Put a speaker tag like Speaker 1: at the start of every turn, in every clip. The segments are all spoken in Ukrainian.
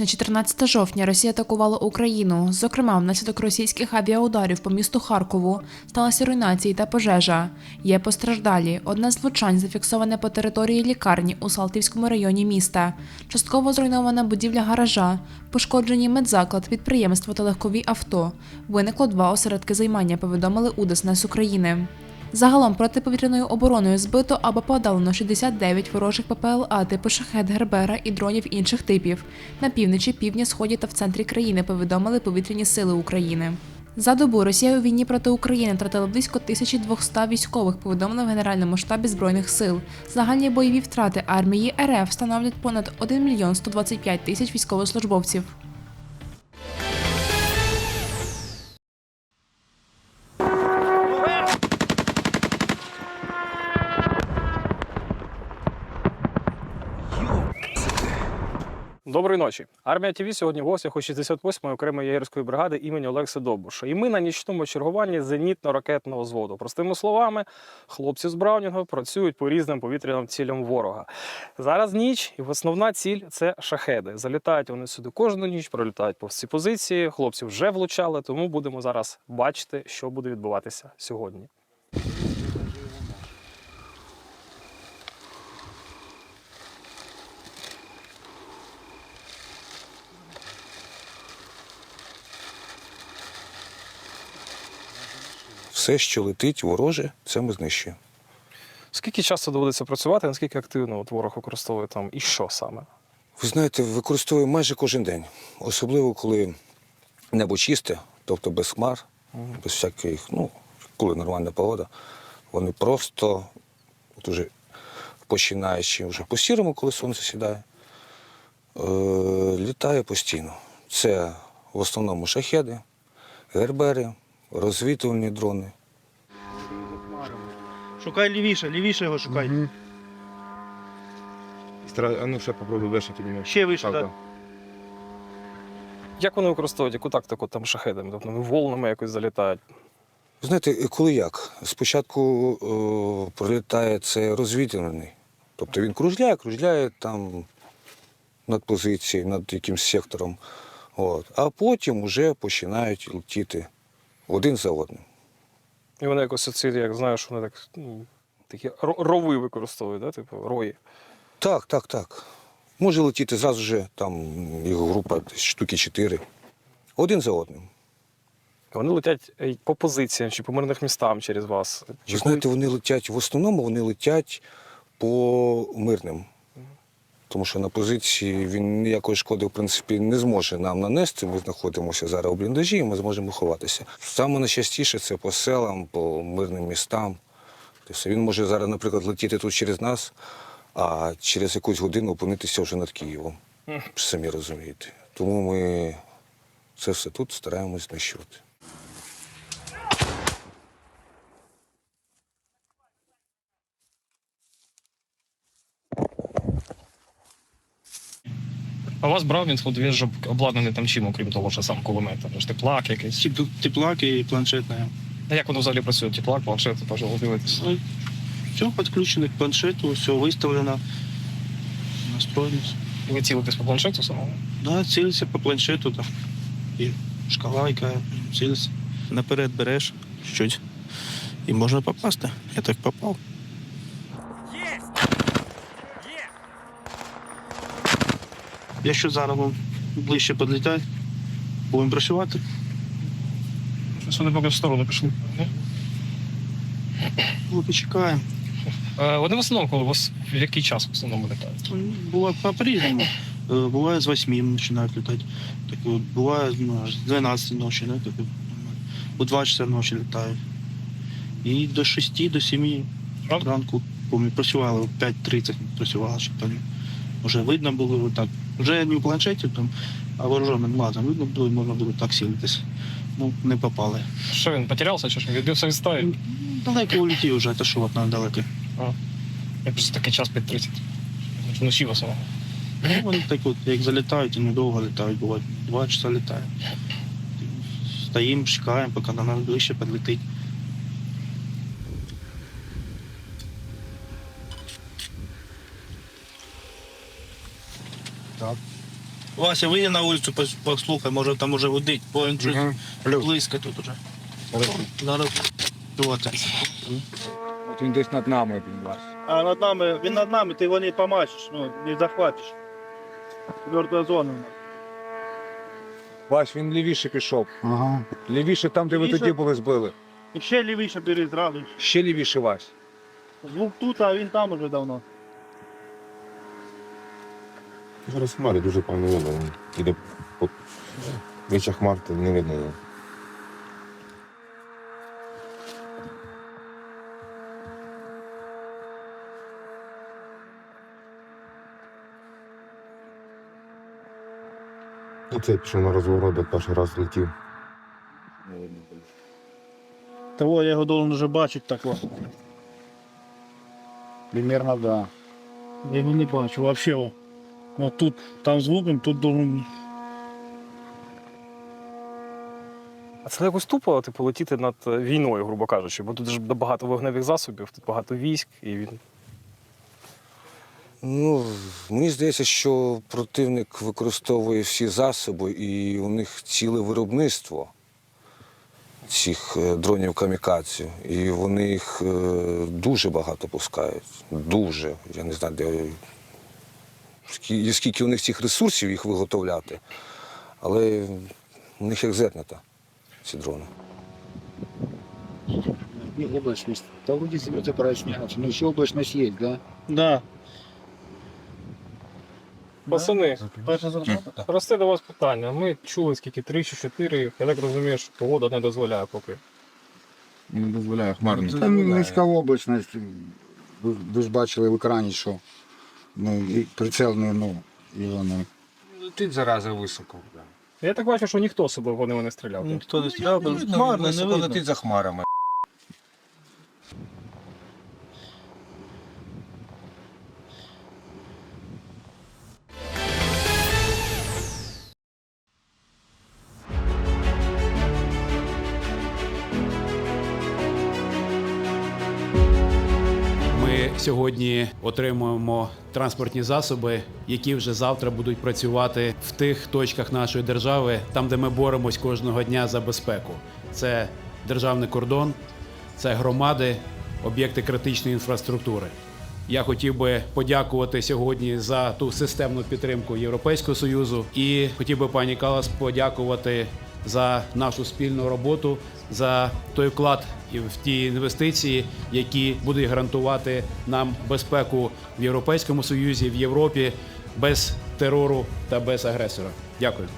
Speaker 1: на 14 жовтня Росія атакувала Україну. Зокрема, внаслідок російських авіаударів по місту Харкову сталися руйнації та пожежа. Є постраждалі. Одне з влучань зафіксоване по території лікарні у Салтівському районі міста. Частково зруйнована будівля гаража, пошкоджені медзаклад, підприємство та легкові авто. Виникло два осередки займання. Повідомили у ДСНС України. Загалом протиповітряною обороною збито або подалено 69 ворожих ППЛА типу шахет Гербера і дронів інших типів. На півночі, півдні, сході та в центрі країни повідомили повітряні сили України. За добу Росія у війні проти України втратила близько 1200 військових, повідомили в Генеральному штабі збройних сил. Загальні бойові втрати армії РФ становлять понад 1 мільйон 125 тисяч військовослужбовців.
Speaker 2: Доброї ночі. Армія ТВ сьогодні в гостях у 68-ї окремої ягерської бригади імені Олекси Довбуша. І ми на нічному чергуванні зенітно-ракетного зводу. Простими словами, хлопці з Браунінгу працюють по різним повітряним цілям ворога. Зараз ніч, і основна ціль це шахеди. Залітають вони сюди кожну ніч, пролітають по всі позиції. Хлопці вже влучали, тому будемо зараз бачити, що буде відбуватися сьогодні.
Speaker 3: Все, що летить вороже, це ми знищуємо.
Speaker 2: Скільки часу доводиться працювати, наскільки активно от ворог використовує там і що саме?
Speaker 3: Ви знаєте, використовуємо майже кожен день, особливо коли небо чисте, тобто без хмар, без всяких, ну, коли нормальна погода. Вони просто, от уже починаючи вже по сірому, коли сонце сідає, е, літає постійно. Це в основному шахеди, гербери, розвідувальні дрони.
Speaker 4: Шукай лівіше, лівіше його шукай.
Speaker 5: Стара... А ну ще попробуй вишити мене.
Speaker 4: Ще вище,
Speaker 5: Так,
Speaker 4: так.
Speaker 2: Як вони використовують яку тактику там шахедами? Тобто вони волнами якось залітають.
Speaker 3: Знаєте, коли як? Спочатку е, пролітає це розвідувальний. Тобто він кружляє, кружляє там над позицією, над якимсь сектором. От. А потім вже починають летіти один за одним.
Speaker 2: І вони якось оці, як знаєш, вони так ну, такі рови використовують, да? типу рої.
Speaker 3: Так, так, так. Може летіти зразу же, там їх група штуки чотири. Один за одним.
Speaker 2: Вони летять е, по позиціям чи по мирних містам через вас.
Speaker 3: Ви знаєте, вони летять в основному вони летять по мирним. Тому що на позиції він ніякої шкоди, в принципі, не зможе нам нанести. Ми знаходимося зараз у бліндажі, і ми зможемо ховатися. Саме найчастіше це по селам, по мирним містам. Тобто він може зараз, наприклад, летіти тут через нас, а через якусь годину опинитися вже над Києвом. Самі розумієте. Тому ми це все тут стараємось знищувати.
Speaker 2: А у вас Браунінг, от він ж обладнаний там чим, окрім того, що сам кулемет, там ж теплак якийсь.
Speaker 4: Тип- Теплак і планшетная.
Speaker 2: А як воно взагалі працює? Теплак, планшет, пожалуйста, дивитися.
Speaker 4: Все подключено к планшету, все выставлено. Настроено.
Speaker 2: І ви цілитесь по планшету самому?
Speaker 4: Да, цілиться по планшету там. І шкала, яка цілиться. Наперед береш щось. І можна попасти. Я так попав. Якщо зараз вам ближче підлітає, будемо працювати.
Speaker 2: Щось вони поки в сторону пішли.
Speaker 4: Ну, почекаємо.
Speaker 2: Е, Вони в основному, коли у вас в який час в основному літають?
Speaker 4: Буває по-різному. Е, Буває з 8 починають літати. Так, буває ну, аж з 12 ночі, да, так, у 2 часа ночі літають. І до 6, до 7
Speaker 2: Правда?
Speaker 4: ранку працювали, о 5.30 працювали, щоб там вже видно було отак. Вже не в планшеті, там, а вооруженим глазом видно було, і можна було так сілитись. Ну, не попали.
Speaker 2: Що він потерявся, чи що відбився від стаї?
Speaker 4: Далеко улетів вже, те що от на далеке.
Speaker 2: Я просто такий час під 30. Вночі в основному.
Speaker 4: Ну, вони так от, як залітають, і недовго літають, буває, два часа літають. Стоїмо, чекаємо, поки до нас ближче підлетить.
Speaker 5: Так. Вася, вийди на вулицю, пос- послухай, може там уже гудить, бо він щось
Speaker 4: Мгм.
Speaker 5: Близько тут уже. Зараз. Вот.
Speaker 4: От він десь над нами, він вас.
Speaker 5: А над нами, він над нами, ти його не помачиш, ну, не захватиш. Тверда зона.
Speaker 4: Вась, він лівіше пішов.
Speaker 6: Ага.
Speaker 4: Лівіше там, де ви
Speaker 5: Лівіше?
Speaker 4: тоді були збили.
Speaker 5: І ще лівіше бери зразу.
Speaker 4: Ще лівіше Вась.
Speaker 5: Звук тут, а він там уже давно.
Speaker 7: Зараз хмари дуже певно видно. Іде по вічах хмар, то не видно його. Оце пішов на розворот, де перший раз летів.
Speaker 5: Того я його должен вже бачити так. о.
Speaker 6: Примерно, да.
Speaker 5: Я його не бачу, вообще. О. Тут, там звуком, тут должен.
Speaker 2: А це якось тупо, типу, летіти над е, війною, грубо кажучи, бо тут ж багато вогневих засобів, тут багато військ, і він.
Speaker 3: Ну, мені здається, що противник використовує всі засоби, і у них ціле виробництво цих е, дронів камікадзе. І вони їх е, дуже багато пускають. Дуже. Я не знаю, де скі- скільки у них цих ресурсів їх виготовляти. Але у них як зернята ці дрони.
Speaker 6: Облачность. Да вроде звезды проясняются, но еще облачность есть, да?
Speaker 5: Да.
Speaker 2: Пацани,
Speaker 5: Перша зарплата.
Speaker 2: просте до вас питання. Ми чули скільки три чи чотири. Я так розумію, що погода не дозволяє поки.
Speaker 4: Не дозволяє хмарно.
Speaker 6: Там низька облачність. Ви, ви ж бачили в екрані, що ну, і прицел не, ну, і вони.
Speaker 4: Летить зараза високо.
Speaker 2: Я так бачу, що ніхто особливо ними не стріляв.
Speaker 5: Ніхто не стріляв, бо хмарно, не видно.
Speaker 4: за хмарами.
Speaker 8: Сьогодні отримуємо транспортні засоби, які вже завтра будуть працювати в тих точках нашої держави, там, де ми боремось кожного дня за безпеку. Це державний кордон, це громади, об'єкти критичної інфраструктури. Я хотів би подякувати сьогодні за ту системну підтримку Європейського союзу і хотів би пані Калас подякувати за нашу спільну роботу, за той вклад в ті інвестиції, які будуть гарантувати нам безпеку в Європейському Союзі, в Європі без терору та без агресора. Дякую.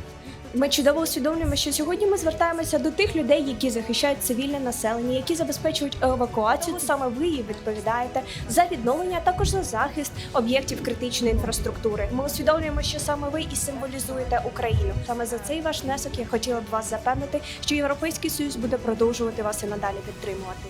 Speaker 9: Ми чудово усвідомлюємо, що сьогодні ми звертаємося до тих людей, які захищають цивільне населення, які забезпечують евакуацію. Саме ви і відповідаєте за відновлення, а також за захист об'єктів критичної інфраструктури. Ми усвідомлюємо, що саме ви і символізуєте Україну. Саме за цей ваш внесок я хотіла б вас запевнити, що Європейський Союз буде продовжувати вас і надалі підтримувати.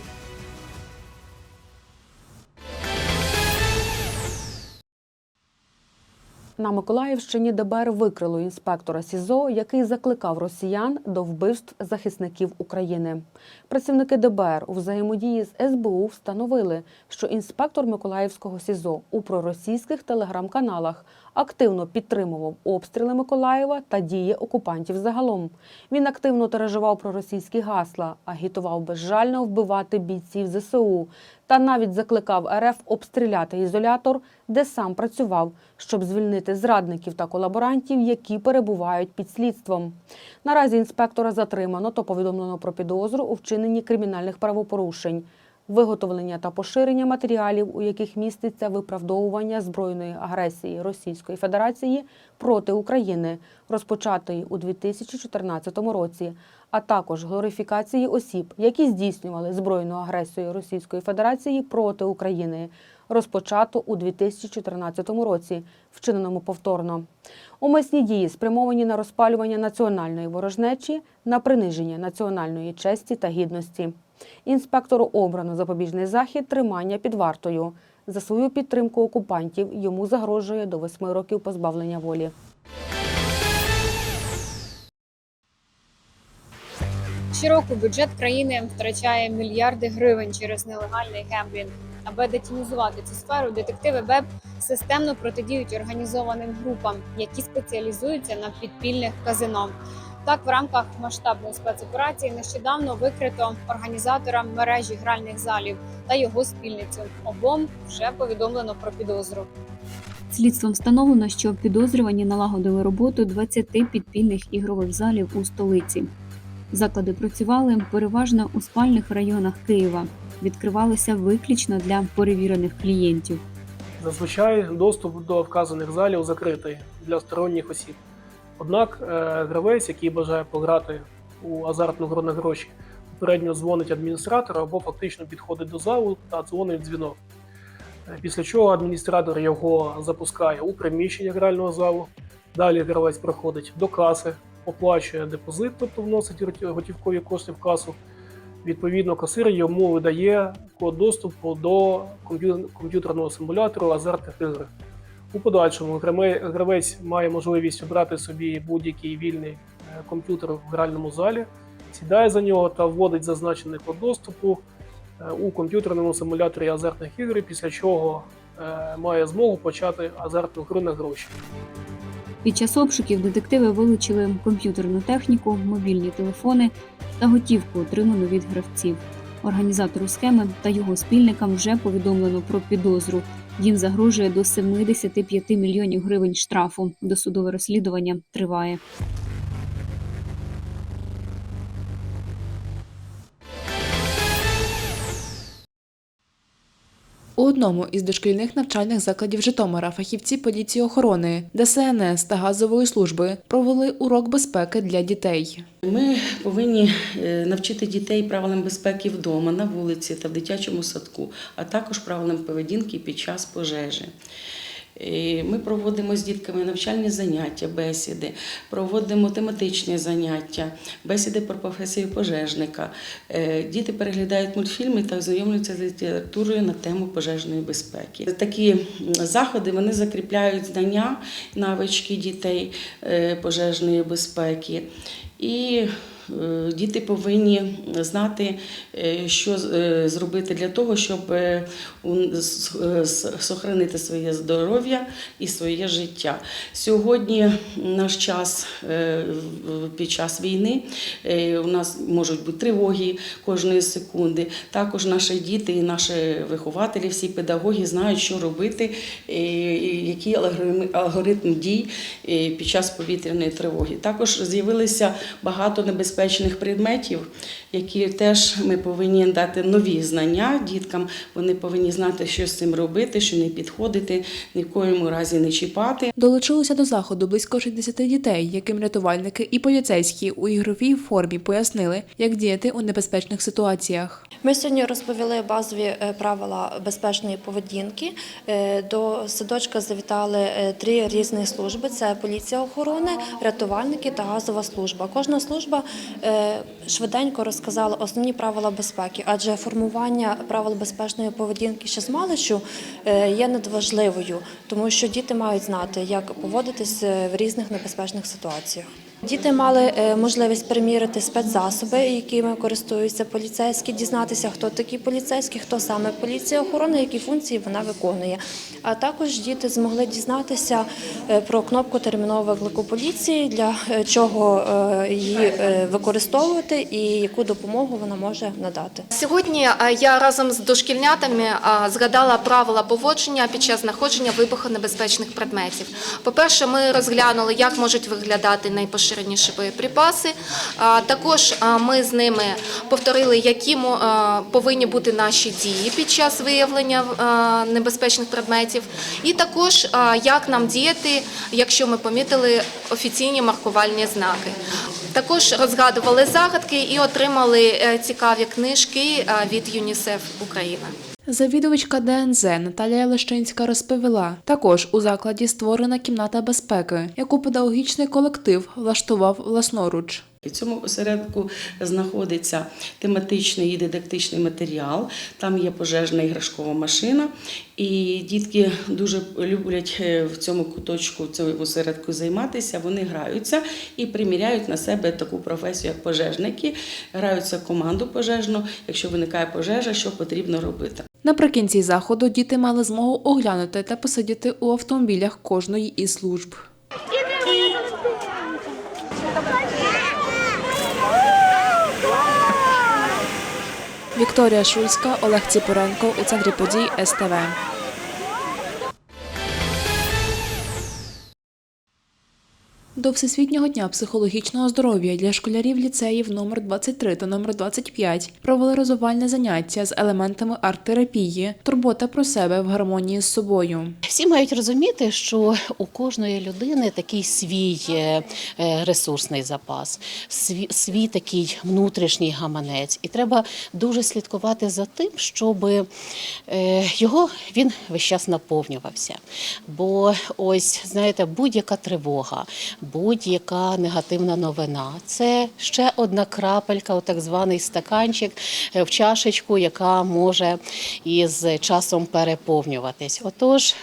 Speaker 10: На Миколаївщині ДБР викрило інспектора СІЗО, який закликав росіян до вбивств захисників України. Працівники ДБР у взаємодії з СБУ встановили, що інспектор Миколаївського СІЗО у проросійських телеграм-каналах активно підтримував обстріли Миколаєва та дії окупантів загалом. Він активно тиражував проросійські гасла, агітував безжально вбивати бійців ЗСУ та навіть закликав РФ обстріляти ізолятор, де сам працював, щоб звільнити зрадників та колаборантів, які перебувають під слідством. Наразі інспектора затримано та повідомлено про підозру у вчиненні кримінальних правопорушень. Виготовлення та поширення матеріалів, у яких міститься виправдовування збройної агресії Російської Федерації проти України, розпочатої у 2014 році, а також глорифікації осіб, які здійснювали збройну агресію Російської Федерації проти України, розпочато у 2014 році, вчиненому повторно. Умисні дії спрямовані на розпалювання національної ворожнечі, на приниження національної честі та гідності. Інспектору обрано запобіжний захід тримання під вартою. За свою підтримку окупантів йому загрожує до восьми років позбавлення волі.
Speaker 11: Щороку бюджет країни втрачає мільярди гривень через нелегальний гемблінг. Аби детінізувати цю сферу, детективи БЕБ системно протидіють організованим групам, які спеціалізуються на підпільних казино. Так, в рамках масштабної спецоперації нещодавно викрито організатора мережі гральних залів та його спільницю. Обом вже повідомлено про підозру.
Speaker 12: Слідством встановлено, що підозрювані налагодили роботу 20 підпільних ігрових залів у столиці. Заклади працювали переважно у спальних районах Києва, відкривалися виключно для перевірених клієнтів.
Speaker 2: Зазвичай доступ до вказаних залів закритий для сторонніх осіб. Однак е, гравець, який бажає пограти у азартну гру на гроші, попередньо дзвонить адміністратору або фактично підходить до залу та дзвонить дзвінок. Е, Після чого адміністратор його запускає у приміщення грального залу. Далі гравець проходить до каси, оплачує депозит, тобто вносить готівкові кошти в касу. Відповідно, касир йому видає код доступу до комп'ютерного симулятору азартних ігор. У подальшому гравець має можливість обрати собі будь-який вільний е, комп'ютер в гральному залі, сідає за нього та вводить зазначений код доступу е, у комп'ютерному симуляторі азартних ігор, після чого е, має змогу почати азартну гру на гроші.
Speaker 12: Під час обшуків детективи вилучили комп'ютерну техніку, мобільні телефони та готівку, отриману від гравців. Організатору схеми та його спільникам вже повідомлено про підозру. Їм загрожує до 75 мільйонів гривень штрафу. Досудове розслідування триває.
Speaker 1: У одному із дошкільних навчальних закладів Житомира фахівці поліції охорони, ДСНС та газової служби провели урок безпеки для дітей.
Speaker 13: Ми повинні е, навчити дітей правилам безпеки вдома, на вулиці та в дитячому садку, а також правилам поведінки під час пожежі. Е, Ми проводимо з дітками навчальні заняття, бесіди, проводимо тематичні заняття, бесіди про професію пожежника. Е, Діти переглядають мультфільми та ознайомлюються з літературою на тему пожежної безпеки. Такі заходи вони закріпляють знання, навички дітей е, пожежної безпеки. І діти повинні знати, е, що е, зробити для того, щоб е, е, сохранити своє здоров'я і своє життя. Сьогодні наш час е, під час війни е, у нас можуть бути тривоги кожної секунди. Також наші діти і наші вихователі, всі педагоги знають, що робити, е, який алгоритм, дій е, під час повітряної тривоги. Також з'явилися багато небезпечних предметів, які теж ми повинні дати нові знання діткам. Вони повинні знати, що з цим робити, що не підходити, ні в коєму разі не чіпати.
Speaker 1: Долучилося до заходу близько 60 дітей, яким рятувальники і поліцейські у ігровій формі пояснили, як діяти у небезпечних ситуаціях.
Speaker 14: Ми сьогодні розповіли базові е, правила безпечної поведінки. Е, До садочка завітали е, три різні служби: це поліція охорони, рятувальники та газова служба. Кожна служба швиденько розказала основні правила безпеки, адже формування правил безпечної поведінки ще з маличу е, є надважливою, тому що діти мають знати, як поводитись е, в різних небезпечних ситуаціях. Діти мали е, можливість перемірити спецзасоби, якими користуються поліцейські, дізнатися, хто такі поліцейські, хто саме поліція охорони, які функції вона виконує. А також діти змогли дізнатися е, про кнопку термінового виклику поліції, для е, чого її використовувати і яку допомогу вона може надати.
Speaker 15: Сьогодні я разом з дошкільнятами згадала правила поводження під час знаходження вибухонебезпечних предметів. По-перше, ми розглянули, як можуть виглядати найпоширеніші боєприпаси. Також ми з ними повторили, які повинні бути наші дії під час виявлення небезпечних предметів, і також як нам діяти, якщо ми помітили офіційні маркувальні знаки. Також розгадували загадки і отримали е, цікаві книжки е, від ЮНІСЕФ Україна.
Speaker 1: Завідувачка ДНЗ Наталія Лещинська розповіла, також у закладі створена кімната безпеки, яку педагогічний колектив влаштував власноруч.
Speaker 13: В цьому осередку знаходиться тематичний і дидактичний матеріал. Там є пожежна іграшкова машина, і дітки дуже люблять е, в цьому куточку в цьому осередку займатися. Вони граються і приміряють на себе таку професію, як пожежники, граються в команду пожежну. Якщо виникає пожежа, що потрібно робити.
Speaker 1: Наприкінці заходу діти мали змогу оглянути та посидіти у автомобілях кожної із служб. Вікторія Шульська, Олег Ціпоренко у центрі подій СТВ. До Всесвітнього дня психологічного здоров'я для школярів ліцеїв номер 23 та номер 25 провели розвивальне заняття з елементами арт-терапії, турбота про себе в гармонії з собою.
Speaker 16: Всі мають розуміти, що у кожної людини такий свій е, е, ресурсний запас, свій, свій такий внутрішній гаманець, і треба дуже слідкувати за тим, щоб е, його він весь час наповнювався. Бо ось знаєте, будь-яка тривога, будь-яка негативна новина це ще одна крапелька, у так званий стаканчик е, в чашечку, яка може із часом переповнюватись. Отож.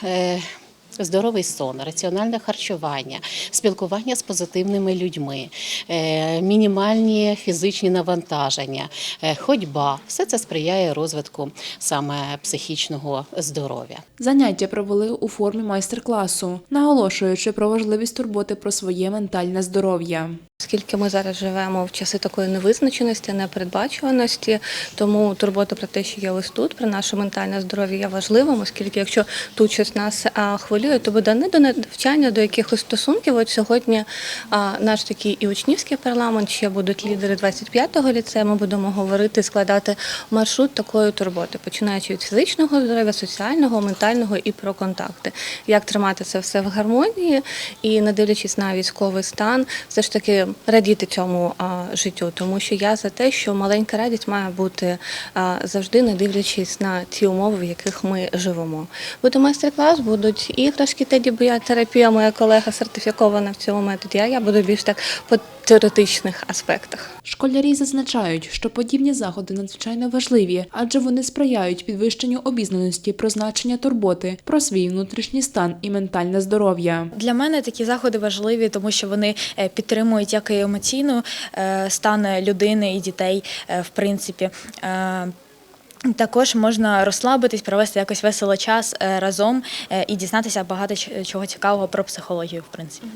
Speaker 16: Здоровий сон, раціональне харчування, спілкування з позитивними людьми, е, мінімальні фізичні навантаження, е, ходьба все це сприяє розвитку саме психічного здоров'я.
Speaker 1: Заняття провели у формі майстер-класу, наголошуючи про важливість турботи про своє ментальне здоров'я.
Speaker 17: Оскільки ми зараз живемо в часи такої невизначеності, непередбачуваності, тому турбота про те, що є ось тут, про наше ментальне здоров'я є важливим, оскільки якщо тут щось нас хвилює, то буде не до навчання, до якихось стосунків. От сьогодні наш такий і учнівський парламент, ще будуть лідери 25-го ліцею. Ми будемо говорити, складати маршрут такої турботи, починаючи від фізичного здоров'я, соціального, ментального і про контакти. Як тримати це все в гармонії і не дивлячись на військовий стан, все ж таки радіти цьому а, життю, тому що я за те, що маленька радість має бути а, завжди, не дивлячись на ті умови, в яких ми живемо. Буде майстер-клас, будуть іграшки, теді терапія, моя колега сертифікована в цьому методі. А я буду більш так теоретичних аспектах.
Speaker 1: Школярі зазначають, що подібні заходи надзвичайно важливі, адже вони сприяють підвищенню обізнаності про значення турботи, про свій внутрішній стан і ментальне здоров'я.
Speaker 18: Для мене такі заходи важливі, тому що вони е, підтримують як і емоційну е, стан людини і дітей, е, в принципі. Також можна розслабитись, провести якось весело час разом і дізнатися багато чого цікавого про психологію, в принципі.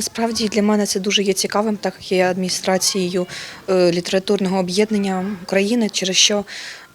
Speaker 19: Насправді для мене це дуже є цікавим, так як є адміністрацією е, літературного об'єднання України, через що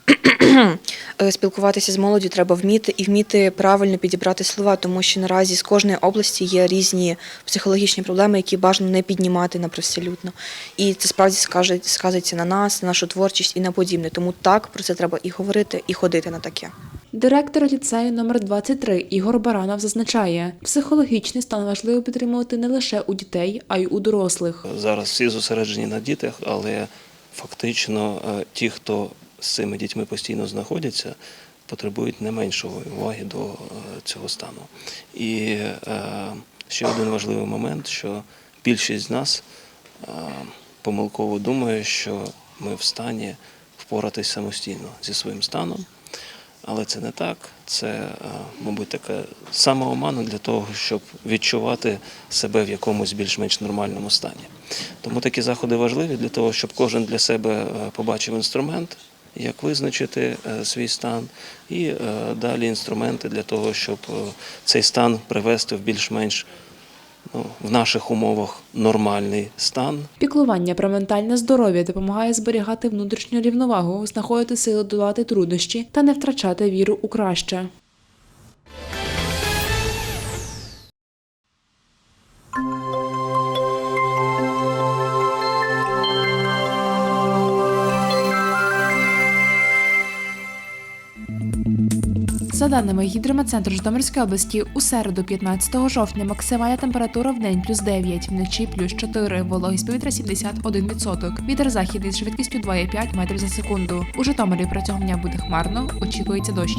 Speaker 19: е, спілкуватися з молоддю треба вміти і вміти правильно підібрати слова, тому що наразі з кожної області є різні психологічні проблеми, які бажано не піднімати на привселюдно. І це справді скаже, сказується на нас, на нашу творчість і на подібне. Тому так про це треба і говорити, і ходити на таке.
Speaker 1: Директор ліцею номер 23 Ігор Баранов зазначає, психологічний стан важливо підтримувати не лише у дітей, а й у дорослих.
Speaker 20: Зараз всі зосереджені на дітях, але фактично е, ті, хто з цими дітьми постійно знаходяться, потребують не меншої уваги до е, цього стану. І е, ще один важливий момент, що більшість з нас помилково думає, що ми в стані впоратись самостійно зі своїм станом. Але це не так. Це, е, мабуть, така самоомана для того, щоб відчувати себе в якомусь більш-менш нормальному стані. Тому такі заходи важливі для того, щоб кожен для себе е, побачив інструмент, як визначити е, свій стан, і далі інструменти для того, щоб цей стан привести в більш-менш в наших умовах нормальний стан.
Speaker 1: Піклування про ментальне здоров'я допомагає зберігати внутрішню рівновагу, знаходити сили долати труднощі та не втрачати віру у краще. За даними гідрометцентру Житомирської області, у середу, 15 жовтня, максимальна температура в день плюс 9, вночі плюс 4, вологість повітря 71%. Вітер західний з швидкістю 2,5 метрів за секунду. У Житомирі протягом дня буде хмарно, очікується дощ.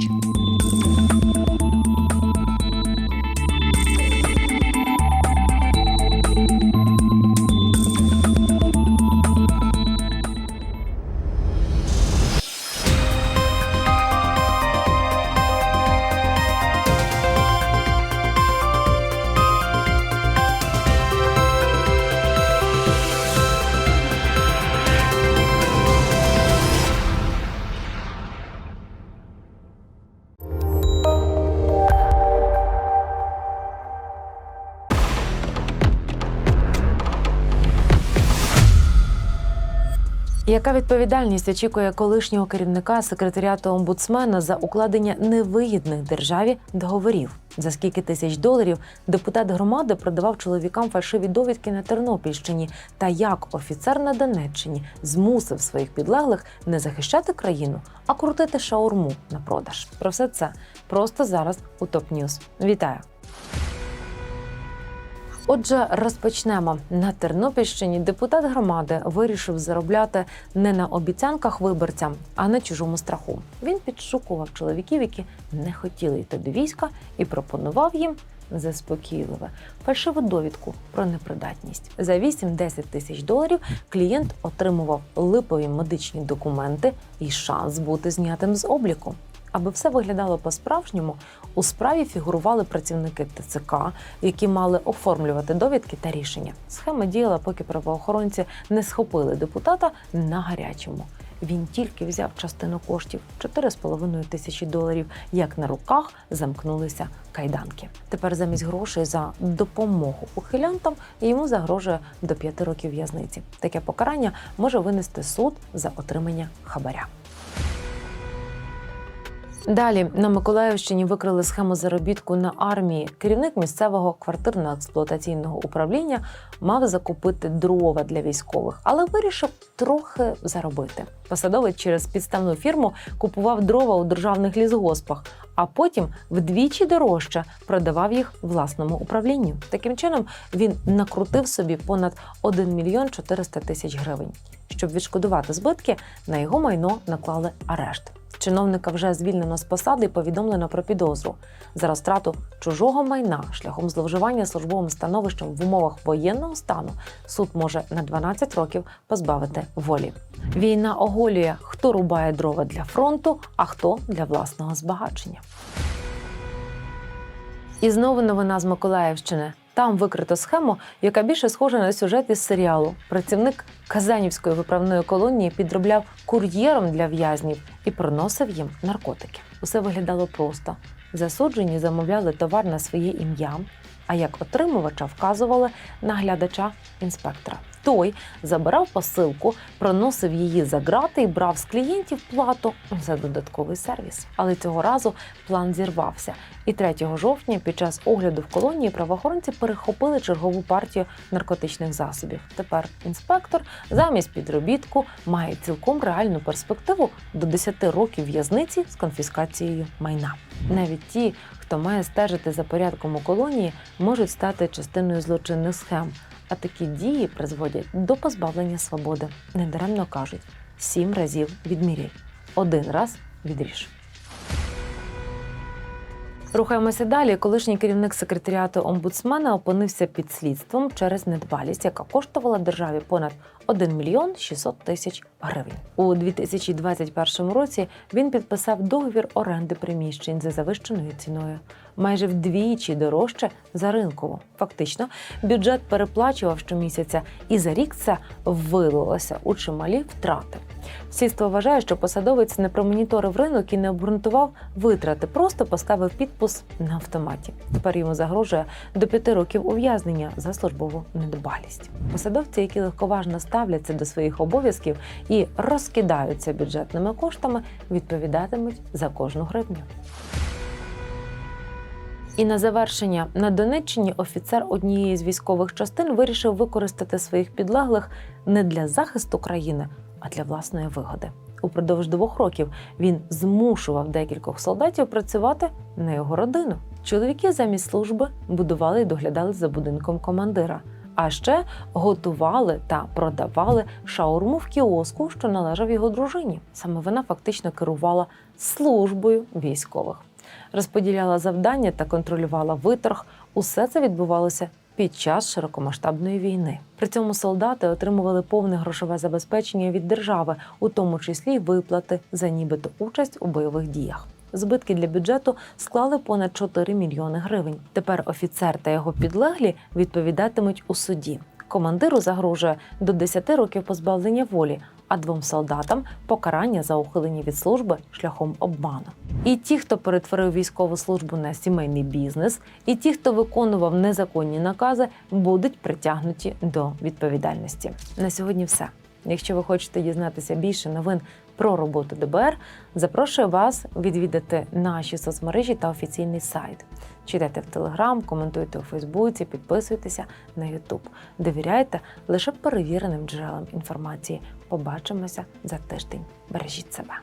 Speaker 21: Яка відповідальність очікує колишнього керівника секретаріату омбудсмена за укладення невигідних державі договорів? За скільки тисяч доларів депутат громади продавав чоловікам фальшиві довідки на Тернопільщині? Та як офіцер на Донеччині змусив своїх підлеглих не захищати країну, а крутити шаурму на продаж? Про все це просто зараз у топ Ньюз. Вітаю! Отже, розпочнемо на Тернопільщині. Депутат громади вирішив заробляти не на обіцянках виборцям, а на чужому страху. Він підшукував чоловіків, які не хотіли йти до війська, і пропонував їм заспокійливе фальшиву довідку про непридатність. За 8-10 тисяч доларів клієнт отримував липові медичні документи і шанс бути знятим з обліку. Аби все виглядало по-справжньому, у справі фігурували працівники ТЦК, які мали оформлювати довідки та рішення. Схема діяла, поки правоохоронці не схопили депутата на гарячому. Він тільки взяв частину коштів 4,5 тисячі доларів, як на руках замкнулися кайданки. Тепер замість грошей за допомогу ухилянтам йому загрожує до 5 років в'язниці. Таке покарання може винести суд за отримання хабаря. Далі на Миколаївщині викрили схему заробітку на армії. Керівник місцевого квартирно-експлуатаційного управління мав закупити дрова для військових, але вирішив трохи заробити. Посадовець через підставну фірму купував дрова у державних лісгоспах, а потім вдвічі дорожче продавав їх власному управлінню. Таким чином він накрутив собі понад 1 мільйон 400 тисяч гривень. Щоб відшкодувати збитки, на його майно наклали арешт. Чиновника вже звільнено з посади і повідомлено про підозру за розтрату чужого майна шляхом зловживання службовим становищем в умовах воєнного стану. Суд може на 12 років позбавити волі. Війна оголює, хто рубає дрова для фронту, а хто для власного збагачення. І знову новина з Миколаївщини. Там викрито схему, яка більше схожа на сюжет із серіалу. Працівник Казанівської виправної колонії підробляв кур'єром для в'язнів і приносив їм наркотики. Усе виглядало просто. Засуджені замовляли товар на своє ім'я, а як отримувача вказували на глядача інспектора. Той забирав посилку, проносив її за грати і брав з клієнтів плату за додатковий сервіс. Але цього разу план зірвався. І 3 жовтня під час огляду в колонії правоохоронці перехопили чергову партію наркотичних засобів. Тепер інспектор замість підробітку має цілком реальну перспективу до 10 років в'язниці з конфіскацією майна. Навіть ті, хто має стежити за порядком у колонії, можуть стати частиною злочинних схем. А такі дії призводять до позбавлення свободи. Недаремно кажуть: сім разів відміряй, один раз відріж. Рухаємося далі. Колишній керівник секретаріату омбудсмена опинився під слідством через недбалість, яка коштувала державі понад 1 мільйон 600 тисяч гривень. У 2021 році він підписав договір оренди приміщень за завищеною ціною, майже вдвічі дорожче за ринкову. Фактично, бюджет переплачував щомісяця, і за рік це вилилося у чималі втрати. Слідство вважає, що посадовець не промоніторив ринок і не обґрунтував витрати, просто поставив підпис на автоматі. Тепер йому загрожує до п'яти років ув'язнення за службову недбалість. Посадовці, які легковажно ставляться до своїх обов'язків і розкидаються бюджетними коштами, відповідатимуть за кожну гривню. І на завершення на Донеччині офіцер однієї з військових частин вирішив використати своїх підлеглих не для захисту країни, а для власної вигоди. Упродовж двох років він змушував декількох солдатів працювати на його родину. Чоловіки замість служби будували і доглядали за будинком командира. А ще готували та продавали шаурму в кіоску, що належав його дружині. Саме вона фактично керувала службою військових, розподіляла завдання та контролювала виторг. Усе це відбувалося під час широкомасштабної війни. При цьому солдати отримували повне грошове забезпечення від держави, у тому числі й виплати за нібито участь у бойових діях. Збитки для бюджету склали понад 4 мільйони гривень. Тепер офіцер та його підлеглі відповідатимуть у суді. Командиру загрожує до 10 років позбавлення волі, а двом солдатам покарання за ухилення від служби шляхом обману. І ті, хто перетворив військову службу на сімейний бізнес, і ті, хто виконував незаконні накази, будуть притягнуті до відповідальності. На сьогодні все. Якщо ви хочете дізнатися більше новин про роботу ДБР, запрошую вас відвідати наші соцмережі та офіційний сайт. Читайте в Телеграм, коментуйте у Фейсбуці, підписуйтеся на Ютуб. Довіряйте лише перевіреним джерелам інформації. Побачимося за тиждень. Бережіть себе.